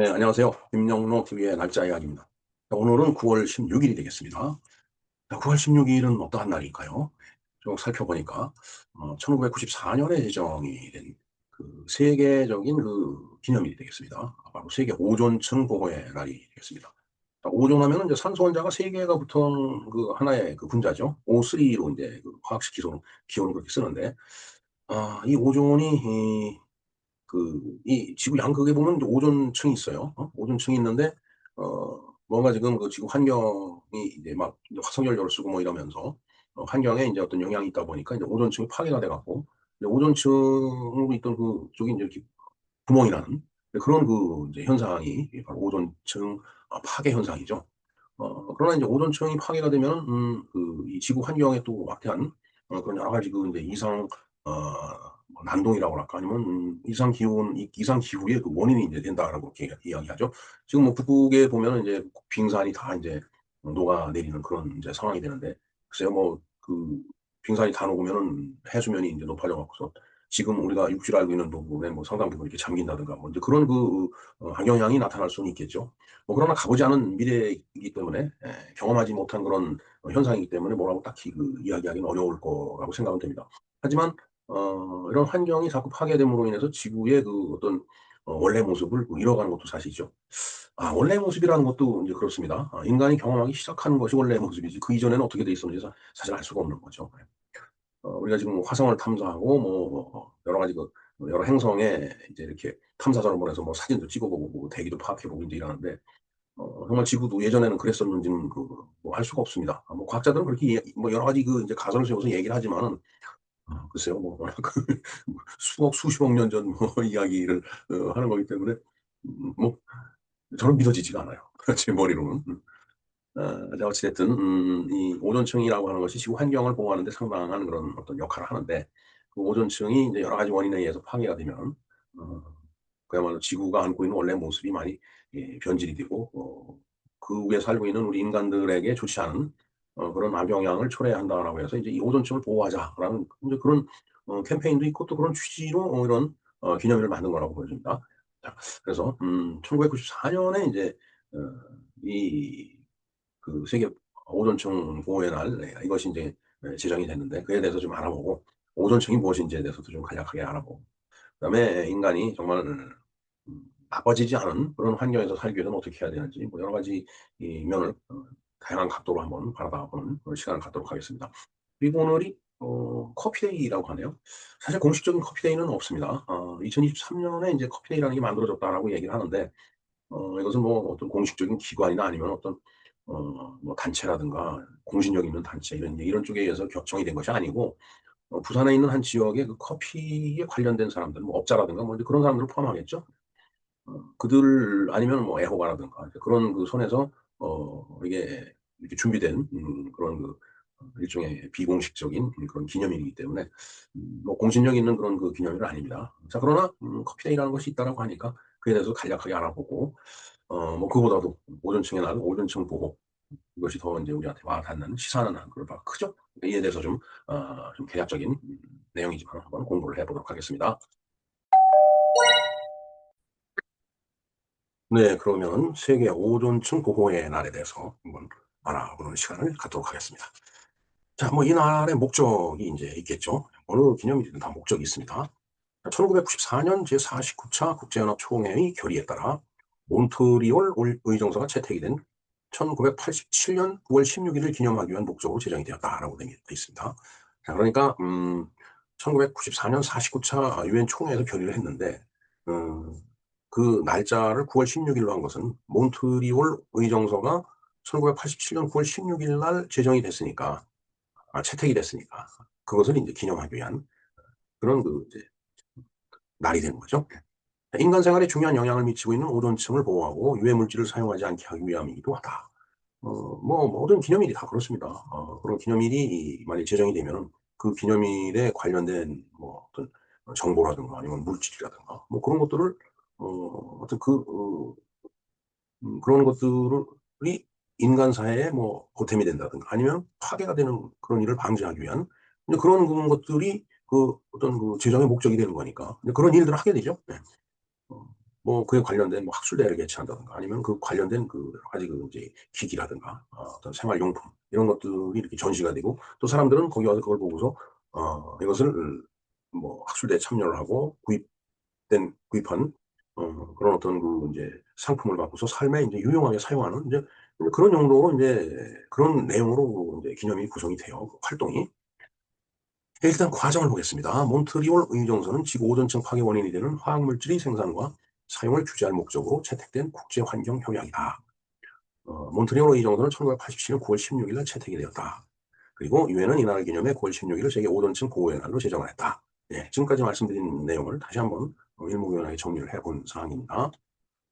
네, 안녕하세요. 김영로 TV의 날짜 이야기입니다. 자, 오늘은 9월 16일이 되겠습니다. 자, 9월 16일은 어떠한 날일까요? 쭉 살펴보니까 어, 1994년에 제정이 된 그 세계적인 그 기념일이 되겠습니다. 바로 세계 오존층 보호의 날이 되겠습니다. 자, 오존하면 이제 산소 원자가 세 개가 붙은 그 하나의 그 분자죠. O3로 이제 그 화학식 기호는 기호는 그렇게 쓰는데, 아, 이 오존이 이, 그, 이 지구 양극에 보면 오존층이 있어요. 어? 오존층이 있는데, 어, 뭔가 지금 그 지구 환경이 이제 막 화석 연료를 쓰고 뭐 이러면서 어, 환경에 이제 어떤 영향이 있다 보니까 이제 오존층이 파괴가 돼 갖고 이제 오존층으로 있던 그 쪽이 이제 구멍이 나는 그런 그 현상이 바로 오존층 아, 파괴 현상이죠. 어, 그러나 이제 오존층이 파괴가 되면 음, 그이 지구 환경에 또 막대한 어, 그런 여러 가지 그 이제 이상 어, 뭐 난동이라고 할까 아니면 음, 이상 기온 이- 이상 기후의 그 원인이 이제 된다라고 이렇게 이야기하죠. 지금 뭐 북극에 보면은 이제 빙산이 다 이제 녹아 내리는 그런 이제 상황이 되는데 글쎄요 뭐 그 빙산이 다 녹으면은 해수면이 이제 높아져 갖고서 지금 우리가 육지로 알고 있는 부분에 뭐 상당 부분 이렇게 잠긴다든가 뭐 이제 그런 그 어, 악영향이 나타날 수는 있겠죠. 뭐 그러나 가보지 않은 미래이기 때문에 에, 경험하지 못한 그런 어, 현상이기 때문에 뭐라고 딱히 그 이야기하기는 어려울 거라고 생각은 됩니다. 하지만 어, 이런 환경이 자꾸 파괴됨으로 인해서 지구의 그 어떤 어, 원래 모습을 그 잃어가는 것도 사실이죠. 아, 원래 모습이라는 것도 이제 그렇습니다. 아, 인간이 경험하기 시작하는 것이 원래 모습이지 그 이전에는 어떻게 돼 있었는지 사- 사실 알 수가 없는 거죠. 어, 우리가 지금 뭐 화성을 탐사하고 뭐 여러 가지 그 여러 행성에 이제 이렇게 탐사선을 보내서 뭐 사진도 찍어보고 뭐 대기도 파악해보고 이제 이러는데 어, 정말 지구도 예전에는 그랬었는지는 그뭐알 수가 없습니다. 아, 뭐 과학자들은 그렇게 예- 뭐 여러 가지 그 이제 가설을 세워서 얘기를 하지만은 아, 글쎄요 뭐그 수억 수십억 년 전 뭐 이야기를 어, 하는 거기 때문에 음, 뭐 저는 믿어지지가 않아요. 제 머리로는. 음. 어, 자, 어찌됐든, 음, 이 오존층이라고 하는 것이 지구 환경을 보호하는 데 상당한 그런 어떤 역할을 하는데, 그 오존층이 이제 여러 가지 원인에 의해서 파괴가 되면, 어, 그야말로 지구가 안고 있는 원래 모습이 많이 예, 변질이 되고, 어, 그 위에 살고 있는 우리 인간들에게 좋지 않은 어, 그런 악영향을 초래한다라고 해서 이제 이 오존층을 보호하자라는 이제 그런 어, 캠페인도 있고 또 그런 취지로 어, 이런 어, 기념일을 만든 거라고 보여집니다. 자, 그래서 음, 1994년에 이제 어, 이그 세계 오존층 보호의 날 네, 이것이 이제 네, 제정이 됐는데 그에 대해서 좀 알아보고 오존층이 무엇인지에 대해서도 좀 간략하게 알아보고 그다음에 인간이 정말 음, 나빠지지 않은 그런 환경에서 살기 위해서는 어떻게 해야 되는지 뭐 여러 가지 이 면을 어, 다양한 각도로 한번 바라보는 시간을 갖도록 하겠습니다. 그리고 오늘이 어, 커피데이라고 하네요. 사실 공식적인 커피데이는 없습니다. 어, 2023년에 이제 커피데이라는 게 만들어졌다라고 얘기를 하는데 어, 이것은 뭐 어떤 공식적인 기관이나 아니면 어떤 어, 뭐 단체라든가 공신력 있는 단체 이런 이런 쪽에 의해서 결정이 된 것이 아니고 어, 부산에 있는 한 지역의 그 커피에 관련된 사람들, 뭐 업자라든가 뭐 그런 사람들을 포함하겠죠. 어, 그들 아니면 뭐 애호가라든가 그런 그 손에서 어, 이게 이렇게 준비된 음, 그런 그 어, 일종의 비공식적인 그런 기념일이기 때문에 음, 뭐 공신력 있는 그런 그 기념일은 아닙니다. 자 그러나 음, 커피데이라는 것이 있다라고 하니까 그에 대해서 간략하게 알아보고 어, 뭐 그보다도 오존층의 날, 오존층 보호 이것이 더 이제 우리한테 와닿는 시사하는 한 그런 바가 크죠. 이에 대해서 좀, 어, 좀 개략적인 음, 내용이지만 한번 공부를 해보도록 하겠습니다. 네, 그러면 세계 오존층 보호의 날에 대해서 한번 알아보는 시간을 갖도록 하겠습니다. 자, 뭐 이 날의 목적이 이제 있겠죠. 어느 기념일이든 다 목적이 있습니다. 1994년 제49차 국제연합 총회의 결의에 따라 몬트리올 의정서가 채택이 된 1987년 9월 16일을 기념하기 위한 목적으로 제정이 되었다라고 되어 있습니다. 자, 그러니까 음, 1994년 49차 유엔 총회에서 결의를 했는데 음, 그 날짜를 9월 16일로 한 것은 몬트리올 의정서가 1987년 9월 16일 날 제정이 됐으니까 아, 채택이 됐으니까 그것을 이제 기념하기 위한 그런 그 이제 날이 되는 거죠. 인간 생활에 중요한 영향을 미치고 있는 오존층을 보호하고 유해 물질을 사용하지 않게 하기 위함이기도 하다. 어, 뭐 모든 기념일이 다 그렇습니다. 어, 그런 기념일이 만약 제정이 되면 그 기념일에 관련된 뭐 어떤 정보라든가 아니면 물질이라든가 뭐 그런 것들을 어, 어떤 그 어, 음, 그런 것들이 인간 사회에 뭐 보탬이 된다든가 아니면 파괴가 되는 그런 일을 방지하기 위한 그런 그런 것들이 그 어떤 그 제정의 목적이 되는 거니까 그런 일들을 하게 되죠. 네. 어, 뭐 그에 관련된 뭐 학술 대회를 개최한다든가 아니면 그 관련된 그 여러 가지 그 이제 기기라든가 어, 어떤 생활용품 이런 것들이 이렇게 전시가 되고 또 사람들은 거기 와서 그걸 보고서 어, 이것을 뭐 학술대에 참여를 하고 구입된 구입한 어, 그런 어떤 그 이제 상품을 갖고서 삶에 이제 유용하게 사용하는 이제 그런 용도로 이제 그런 내용으로 이제 기념이 구성이 돼요. 그 활동이. 일단 과정을 보겠습니다. 몬트리올 의정서는 지구 오존층 파괴 원인이 되는 화학물질의 생산과 사용을 규제할 목적으로 채택된 국제환경협약이다. 어, 몬트리올 의정서는 1987년 9월 16일 날 채택이 되었다. 그리고 유엔은 이날을 기념해 9월 16일을 세계 오존층 보호의 날로 제정을 했다. 예, 지금까지 말씀드린 내용을 다시 한번 일목요연하게 정리를 해본 사항입니다.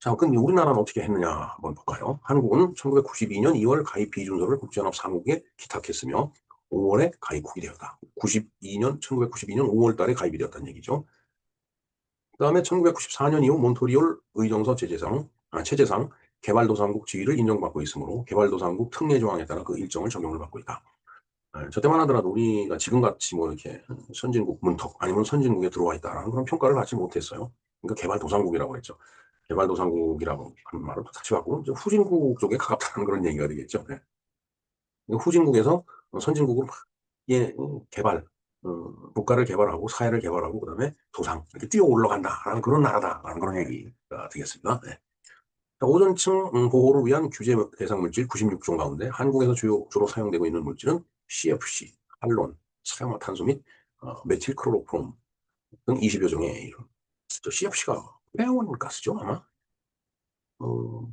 자, 그럼 우리나라는 어떻게 했느냐 한번 볼까요? 한국은 1992년 2월 가입 비준서를 국제연합 사무국에 기탁했으며 5월에 가입국이 되었다. 92년, 1992년 5월 달에 가입이 되었다는 얘기죠. 그 다음에 1994년 이후 몬토리올 의정서 제재상, 아, 체제상 개발도상국 지위를 인정받고 있으므로 개발도상국 특례 조항에 따라 그 일정을 적용을 받고 있다. 네, 저 때만 하더라도 우리가 지금같이 뭐 이렇게 선진국 문턱 아니면 선진국에 들어와 있다라는 그런 평가를 받지 못했어요. 그러니까 개발도상국이라고 했죠. 개발도상국이라고 하는 말을 같이 받고 후진국 쪽에 가깝다는 그런 얘기가 되겠죠. 네. 후진국에서 선진국으로 예, 개발, 어, 국가를 개발하고 사회를 개발하고 그다음에 도상 이렇게 뛰어 올라간다라는 그런 나라다라는 그런 얘기가 되겠습니다. 네. 오존층 음, 보호를 위한 규제 대상 물질 96종 가운데 한국에서 주요, 주로 사용되고 있는 물질은 CFC, 할론, 사용화탄소 및 어, 메틸 크로로폼 등 20여 종에 이름. CFC가 회원 가스죠 아마. 어,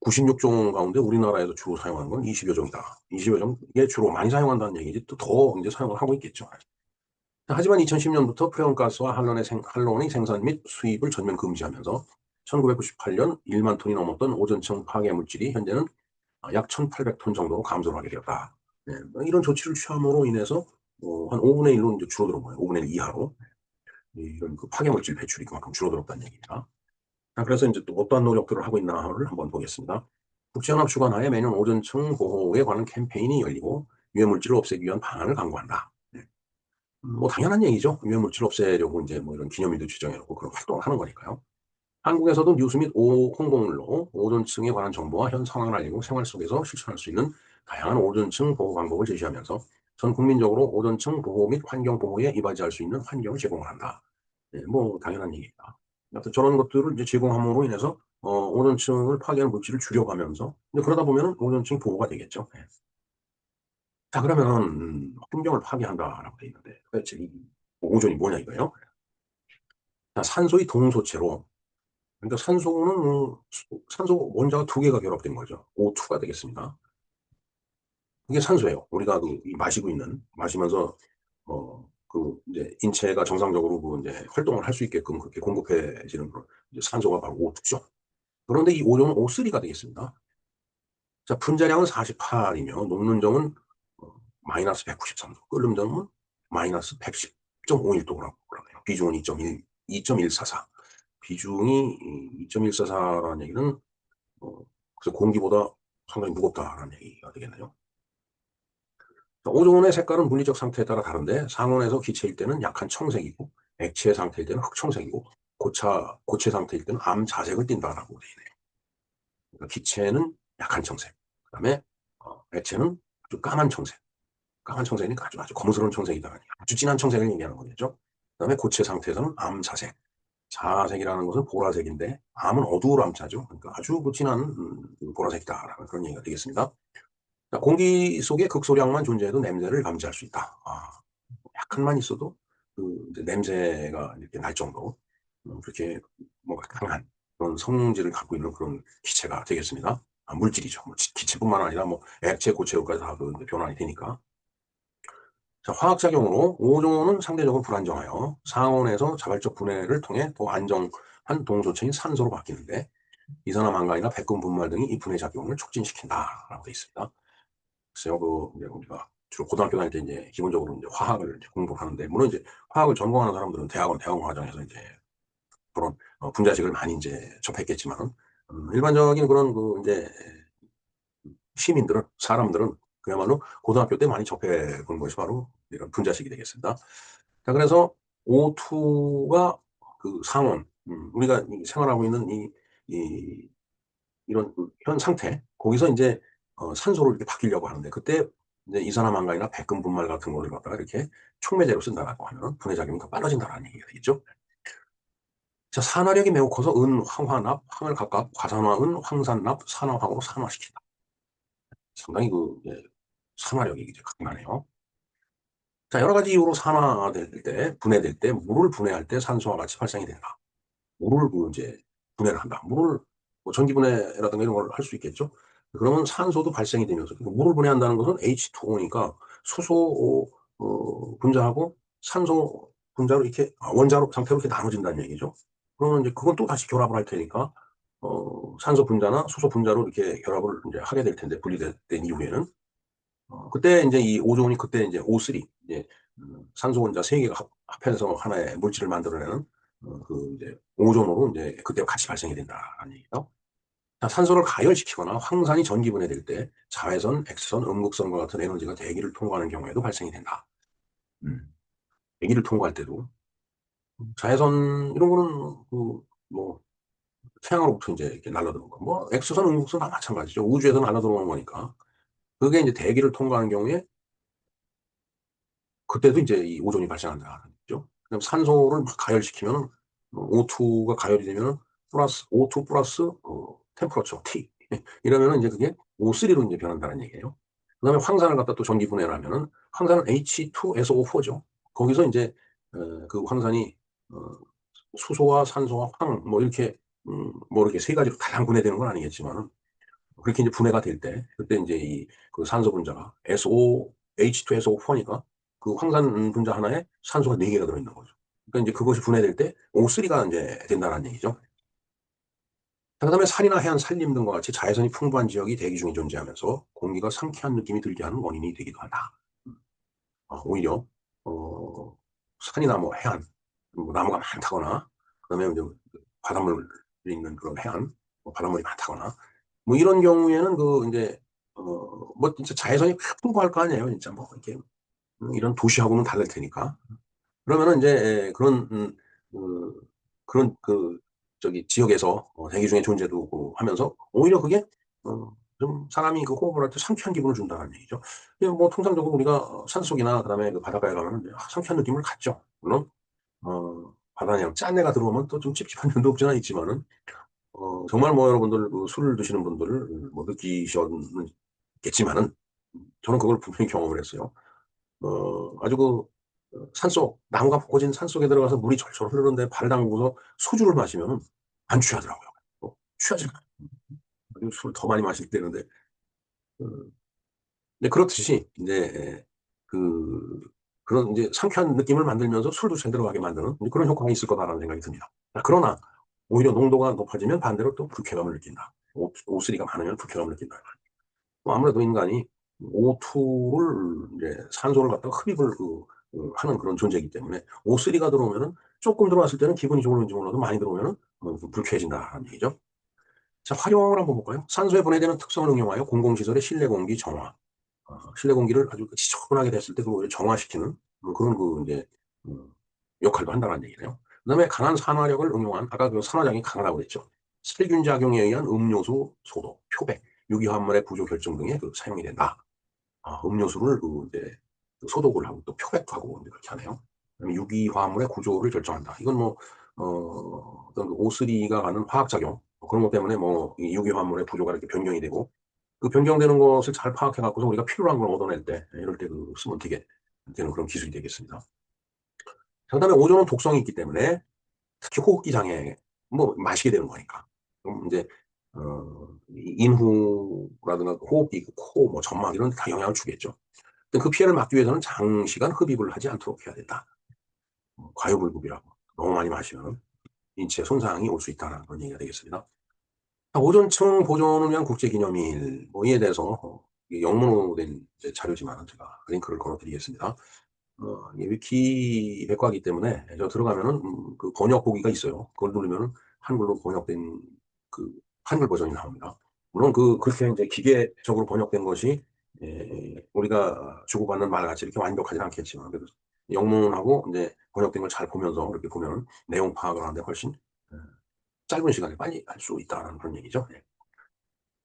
96종 가운데 우리나라에서 주로 사용하는 건 20여 종이다. 20여 종에 주로 많이 사용한다는 얘기지 또 더 이제 사용을 하고 있겠죠. 하지만 2010년부터 프레온가스와 할론의, 생, 할론의 생산 및 수입을 전면 금지하면서 1998년 1만 톤이 넘었던 오존층 파괴 물질이 현재는 약 1,800톤 정도로 감소를 하게 되었다. 네, 뭐 이런 조치를 취함으로 인해서 어, 한 5분의 1로 이제 줄어들은 거예요. 5분의 1 이하로. 이런 그 파괴 물질 배출이 그만큼 줄어들었다는 얘기입니다. 그래서 이제 또 어떠한 노력들을 하고 있나를 한번 보겠습니다. 국제연합 주관하에 매년 오존층 보호에 관한 캠페인이 열리고 유해물질을 없애기 위한 방안을 강구한다. 네. 뭐 당연한 얘기죠. 유해물질 없애려고 이제 뭐 이런 기념일도 지정해놓고 그런 활동을 하는 거니까요. 한국에서도 뉴스 및 오, 홍보물로 오존층에 관한 정보와 현 상황을 알리고 생활 속에서 실천할 수 있는 다양한 오존층 보호 방법을 제시하면서 전 국민적으로 오존층 보호 및 환경 보호에 이바지할 수 있는 환경을 제공을 한다. 네, 뭐 당연한 얘기입니다. 아무튼 저런 것들을 이제 제공함으로 인해서 어, 오존층을 파괴하는 물질을 줄여가면서 그러다 보면 오존층 보호가 되겠죠. 네. 자 그러면 음, 환경을 파괴한다라고 되어 있는데 도대체 이 오존이 뭐냐 이거예요. 자, 산소의 동소체로 그러니까 산소는 음, 산소 원자가 두 개가 결합된 거죠. O2가 되겠습니다. 그게 산소예요. 우리가 그 마시고 있는 마시면서 어, 그 이제 인체가 정상적으로 그 이제 활동을 할 수 있게끔 그렇게 공급해지는 그런 산소가 바로 O2죠. 그런데 이 오존은 O3가 되겠습니다. 자, 분자량은 48이며 녹는 점은 어, 마이너스 193도, 끓는 점은 마이너스 110.51도라고 그러네요. 비중은 2.1, 2.144. 비중이 2.144라는 얘기는 어, 그래서 공기보다 상당히 무겁다라는 얘기가 되겠네요. 오존의 색깔은 물리적 상태에 따라 다른데 상온에서 기체일 때는 약한 청색이고 액체 상태일 때는 흑청색이고 고차, 고체 상태일 때는 암 자색을 띈다라고 되어 있네요. 그러니까 기체는 약한 청색, 그 다음에 어, 액체는 아주 까만 청색. 까만 청색이니까 아주 아주 검은스러운 청색이다. 아주 진한 청색을 얘기하는 거겠죠. 그 다음에 고체 상태에서는 암 자색. 자색이라는 것은 보라색인데 암은 어두울 암자죠. 그러니까 아주 그 진한 음, 보라색이다라는 그런 얘기가 되겠습니다. 공기 속에 극소량만 존재해도 냄새를 감지할 수 있다. 아, 약간만 있어도 그 냄새가 이렇게 날 정도로 음, 그렇게 뭔가 강한 그런 성질을 갖고 있는 그런 기체가 되겠습니다. 아, 물질이죠. 뭐 기체뿐만 아니라 뭐 액체, 고체까지 다 그 변환이 되니까. 자, 화학작용으로 오존은 상대적으로 불안정하여 상온에서 자발적 분해를 통해 더 안정한 동소체인 산소로 바뀌는데 이산화망간이나 백금 분말 등이 이 분해 작용을 촉진시킨다라고 되어 있습니다. 글쎄요, 그, 이제 우리가 주로 고등학교 다닐 때 이제 기본적으로 이제 화학을 이제 공부하는데, 물론 이제 화학을 전공하는 사람들은 대학원, 대학원 과정에서 이제 그런 어, 분자식을 많이 이제 접했겠지만, 음, 일반적인 그런 그 이제 시민들은, 사람들은 그야말로 고등학교 때 많이 접해 본 것이 바로 이런 분자식이 되겠습니다. 자, 그래서 O2가 그 상온, 음 우리가 이 생활하고 있는 이 이 이런 그 현 상태 거기서 인제 어 산소로 이렇게 바뀌려고 하는데 그때 이제 이산화탄소나 백금 분말 같은 거를 갖다가 이렇게 촉매제로 쓴다라고 하면 분해작용이 더 빨라진다라는 얘기가 되겠죠. 자 산화력이 매우 커서 은, 황화납, 황을 각각 과산화 은, 황산납, 산화황으로 산화시킨다. 상당히 그 예 산화력이 이제 강하네요. 자 여러 가지 이유로 산화될 때 분해될 때 물을 분해할 때 산소와 같이 발생이 된다. 물을 그 인제 분해를 한다. 물을 뭐 전기 분해라든가 이런 걸 할 수 있겠죠. 그러면 산소도 발생이 되면서 그 물을 분해한다는 것은 H2O니까 수소 어어 분자하고 산소 분자로 이렇게 아 원자로 상태로 이렇게 나눠진다는 얘기죠. 그러면 인제 그건 또 다시 결합을 할 테니까 어 산소 분자나 수소 분자로 이렇게 결합을 인제 하게 될 텐데 분리되 된 이후에는. 어 그때 인제 이 오존이 그때 인제 O3 이제 음 산소 원자 3 개가 합 합해서 하나의 물질을 만들어내는 어 그 이제 오존으로 인제 그때 같이 발생이 된다라는 얘기죠. 자 산소를 가열시키거나 황산이 전기 분해될 때 자외선, X선, 음극선과 같은 에너지가 대기를 통과하는 경우에도 발생이 된다. 음. 대기를 통과할 때도 음 자외선 이런 거는 그 뭐 태양으로부터 인제 이렇게 날라 들어온 거 뭐 X선, 음극선 다 마찬가지죠. 우주에서 날라 들어오는 거니까. 그게 인제 대기를 통과하는 경우에 그때도 인제 이 오존이 발생한다는 얘기죠. 그다음에 산소를 막 가열시키면은 뭐 O2가 가열이 되면은 플러스 O2 플러스 어 템퍼러처 T 이러면은 인제 그게 O3로 인제 변한다는 얘기예요. 그 다음에 황산을 갖다 또 전기 분해를 하면은 황산은 H2SO4죠. 거기서 인제 어그 황산이 어 수소와 산소와 황 뭐 이렇게 음 뭐 이렇게 3 가지로 다량 분해되는 건 아니겠지만은 그렇게 인제 분해가 될 때 그때 인제 이 그 산소 분자가 SO H2SO4니까 그 황산 분자 하나에 산소가 4 개가 들어있는 거죠. 그러니까 인제 그것이 분해될 때 O3가 인제 된다라는 얘기죠. 자 그다음에 산이나 해안 산림 등과 같이 자외선이 풍부한 지역이 대기 중에 존재하면서 공기가 상쾌한 느낌이 들게 하는 원인이 되기도 한다. 음. 아 오히려 어 산이나 뭐 해안 뭐 나무가 많다거나 그다음에 이제 그 바닷물이 있는 그런 해안 뭐 바닷물이 많다거나 뭐 이런 경우에는 그 인제 어뭐 진짜 자외선이 풍부할 거 아니에요 진짜 뭐 이렇게 음 이런 도시하고는 다를 테니까. 그러면은 인제 예 그런 음 그 그런 그 저기 지역에서 어 대기 중에 존재도 하면서 오히려 그게 어 좀 사람이 그 호흡을 할 때 상쾌한 기분을 준다는 얘기죠. 뭐 통상적으로 우리가 어 산속이나 그다음에 그 바닷가에 이제 아 상쾌한 느낌을 갖죠. 물론 어 바다 그냥 짠내가 들어오면 또 좀 찝찝한 면도 없지 않아 있지만은 어 정말 뭐 여러분들 그 술을 드시는 분들 뭐 느끼셨는 겠지만은 음 저는 그걸 분명히 경험을 했어요. 어 아주 그어 산속 나무가 묶어진 산속에 들어가서 물이 절절 흐르는데 발을 담그고서 소주를 마시면은 안 취하더라고요. 어 않아요. 그리고 술을 더 많이 마실 때는데 그네 그렇듯이 인제 예그 그런 인제 상쾌한 느낌을 만들면서 술도 제대로 가게 만드는 이제 '그런 효과가 있을 거다.'라는 생각이 듭니다. 자 그러나 오히려 농도가 높아지면 반대로 또 불쾌감을 느낀다. O O3가 많으면 불쾌감을 느낀다. 뭐 아무래도 인간이 O2를 인제 산소를 갖다가 흡입을 그그 하는 그런 존재이기 때문에 O3가 들어오면은 쪼끔 들어왔을 때는 기분이 좋을는지 몰라도 많이 들어오면은 어좀 불쾌해진다라는 얘기죠. 자 활용을 한번 볼까요? 산소에 분해되는 특성을 응용하여 공공시설의 실내 공기 정화. 어 실내 공기를 아주 그 지저분하게 됐을 때 그걸 정화시키는 뭐 그런 그 인제 음 역할도 한다라는 얘기네요. 그 다음에 강한 산화력을 응용한 아까 그 산화작용이 강하다고 그랬죠. 살균 작용에 의한 음료수 소독, 표백, 유기화합물의 구조 결정 등에 그 사용이 된다. 아 음료수를 그그 소독을 하고 또 표백도 하고 인제 그렇게 하네요. 유기화합물의 구조를 결정한다. 이건 뭐어 어떤 그 O3가 하는 화학작용 뭐 그런 것 때문에 뭐이 유기화합물의 구조가 이렇게 변경이 되고 그 변경되는 것을 잘 파악해 갖고서 우리가 필요한 걸 얻어낼 때예 이럴 때 그 쓰면 되게 되는 그런 기술이 되겠습니다. 자 그다음에 오존은 독성이 있기 때문에 특히 호흡기 장애 뭐 마시게 되는 거니까. 그럼 인제 어이 인후라든가 그 호흡기 그코뭐 점막 이런 데다 영향을 주겠죠. 그 피해를 막기 위해서는 장시간 흡입을 하지 않도록 해야 된다. 어 과유불급이라고 너무 많이 마시면은 인체에 손상이 올 수 있다라는 그런 얘기가 되겠습니다. 자 오존층 보존을 위한 국제기념일 뭐 이에 대해서 어 영문으로 된 이제 자료지만은 제가 링크를 걸어 드리겠습니다. 어 위키 백과이기 때문에 저 들어가면은 음 그 번역 보기가 있어요. 그걸 누르면은 한글로 번역된 그 한글 버전이 나옵니다. 물론 그 그렇게 인제 기계적으로 번역된 것이 예 우리가 주고받는 말같이 이렇게 완벽하진 않겠지만 그래도 영문하고 인제 번역된 걸 잘 보면서 이렇게 보면은 내용 파악을 하는 데 훨씬 예 짧은 시간에 빨리 할 수 있다라는 그런 얘기죠. 예.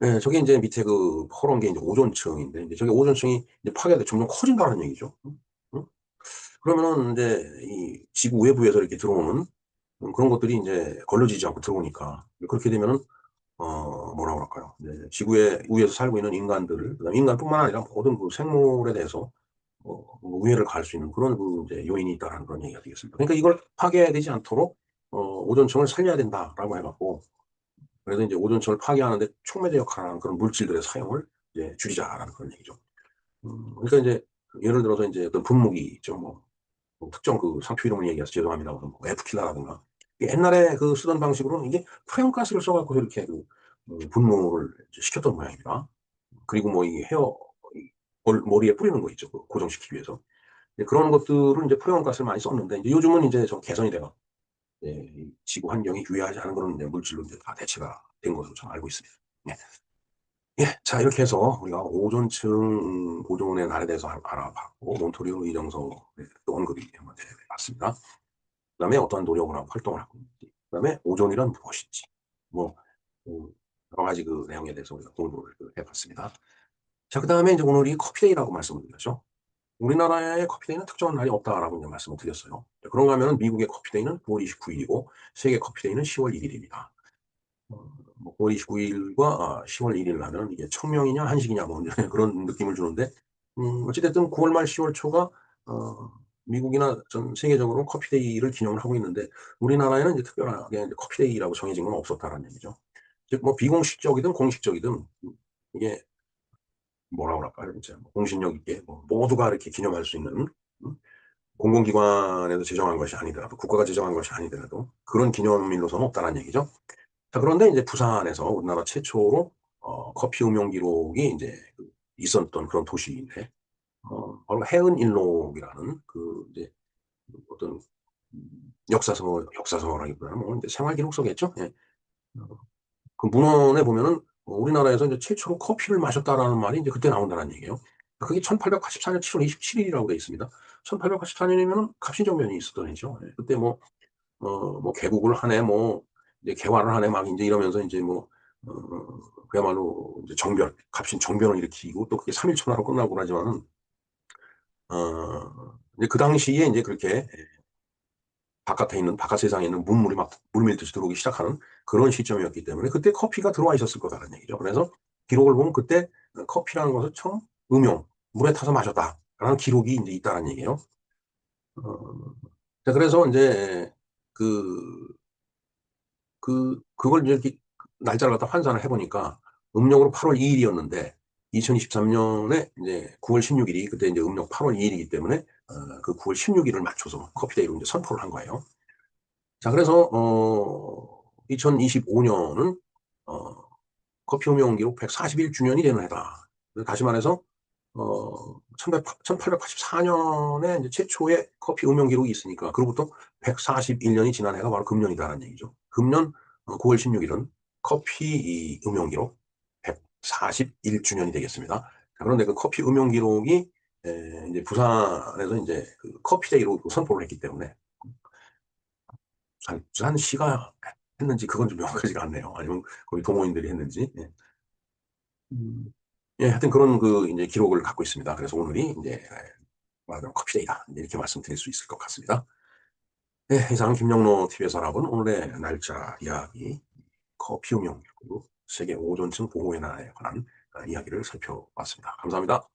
예, 저게 인제 밑에 그 퍼런 게 이제 오존층인데 이제 저게 오존층이 이제 파괴돼 점점 커진다는 얘기죠. 그러면은 인제 이 지구 외부에서 이렇게 들어오는 음 그런 것들이 인제 걸러지지 않고 들어오니까 그렇게 되면은 어 뭐라 그럴까요? 네 지구의 위에서 살고 있는 인간들을 그다음에 인간뿐만 아니라 모든 그 생물에 대해서 어 우회를 가할 수 있는 그런 그 이제 요인이 있다라는 그런 얘기가 되겠습니다. 그러니까 이걸 파괴되지 않도록 어 "오존층을 살려야 된다."라고 해 갖고 그래서 인제 "오존층을 파괴하는 데 촉매제 역할을 하는 그런 물질들의 사용을 이제 줄이자."라는 그런 얘기죠. 음 그러니까 인제 예를 들어서 인제 어떤 분무기 있죠. 뭐 뭐 특정 그 상표 이름을 얘기해서 죄송합니다만 뭐 에프킬라라든가 옛날에 그 쓰던 방식으로는 이게 프레온가스를 써 갖고 이렇게 그음 분무를 이제 시켰던 모양입니다. 그리고 뭐 이 헤어 머리에 뿌리는 거 있죠. 그 고정시키기 위해서. 예 그런 것들은 이제 프레온가스를 많이 썼는데 이제 요즘은 인제 좀 개선이 돼 갖고 예이 지구 환경에 유해하지 않은 그런 이제 물질로 이제 다 대체가 된 것으로 저는 알고 있습니다. 예. 예. 자 이렇게 해서 우리가 오존층 음 오존의 날에 대해서 알 알아봤고 몬트리올 이정석에 또 언급이 한번 돼 봤습니다. 그 다음에 어떠한 노력을 하고 활동을 하고 있는지 그 다음에 오존이란 무엇인지 뭐음 여러 가지 그 내용에 대해서 우리가 공부를 그해 봤습니다. 자 그 다음에 인제 오늘 이 커피데이라고 말씀을 드렸죠. "우리나라에 커피데이는 특정한 날이 없다."라고 이제 말씀을 드렸어요. 자 그런가 하면은 미국의 커피데이는 9월 29 일이고 세계 커피데이는 10월 1 일입니다. 어뭐9월 29 일과 아10월 1일 하면 이게 청명이냐 한식이냐 뭐 이제 그런 느낌을 주는데 음 어찌 됐든 9월 말 10월 초가 어 미국이나 전 세계적으로 커피데이를 기념을 하고 있는데 우리나라에는 이제 특별하게 이제 커피데이라고 정해진 건 없었다라는 얘기죠. 즉 뭐 비공식적이든 공식적이든 음 이게 뭐라 그럴까요? 이제 뭐 공신력 있게 뭐 모두가 이렇게 기념할 수 있는 음 공공기관에서 제정한 것이 아니더라도 국가가 제정한 것이 아니더라도 그런 기념일로서는 없다라는 얘기죠. 자 그런데 인제 부산에서 우리나라 최초로 어 커피 음용 기록이 그 있었던 그런 도시인데 어 바로 해은일록이라는 그 이제 그 어떤 음 역사서 역사서라기보다는 뭐 인제 생활 기록서겠죠. 예. 어그 문헌에 보면은 어 "우리나라에서 이제 최초로 커피를 마셨다."라는 말이 인제 그때 나온다는 얘기예요. 그게 1884년 7월 27 일이라고 되어 있습니다. 1884 년이면은 갑신정변이 있었던 해죠. 예. 그때 뭐 어 뭐 개국을 하네 뭐 이제 개화를 하네 막 인제 이러면서 인제 뭐 어 그야말로 이제 정변, 갑신 정변을 일으키고 또 그게 3일 천하로 끝나고 나지만은 어 이제 그 당시에 인제 그렇게 예 바깥에 있는 바깥 세상에 있는 문물이 막 물밀듯이 들어오기 시작하는 그런 시점이었기 때문에 그때 커피가 들어와 있었을 거다라는 얘기죠. 그래서 기록을 보면 그때 어 "커피라는 것을 처음 음용, 물에 타서 마셨다."라는 기록이 인제 있다는 얘기예요. 어 자 그래서 인제 그 그 그걸 이제 날짜를 갖다 환산을 해 보니까 음력으로 8월 2 일이었는데 2023 년에 인제 9월 16 일이 그때 인제 음력 8월 2 일이기 때문에 어 그 9월 16 일을 맞춰서 커피데이로 인제 선포를 한 거예요. 자 그래서 어 2025 년은 어 커피 음용 기록 141 주년이 되는 해다. 그 다시 말해서 어 천백 팔1884 년에 인제 최초의 커피 음용 기록이 있으니까 그로부터 141 년이 지난 해가 바로 금년이다라는 얘기죠. 금년 어9월 16 일은 커피 이 음용 기록 141 주년이 되겠습니다. 자 그런데 그 커피 음용 기록이 에 인제 부산에서 인제 그 커피데이로 그 선포를 했기 때문에 부산 부산 시가 해 했는지 그건 좀 명확하지가 않네요. 아니면 거기 동호인들이 했는지. 예. 음. 예 하여튼 그런 그 인제 기록을 갖고 있습니다. 그래서 오늘이 말하자면 "커피데이다." 이렇게 말씀드릴 수 있을 것 같습니다. 예 이상 김영로 TV에서 알아본 오늘의 날짜 이야기 커피 음용 기록 세계 오존층 보호에 관한 어 이야기를 살펴봤습니다. 감사합니다.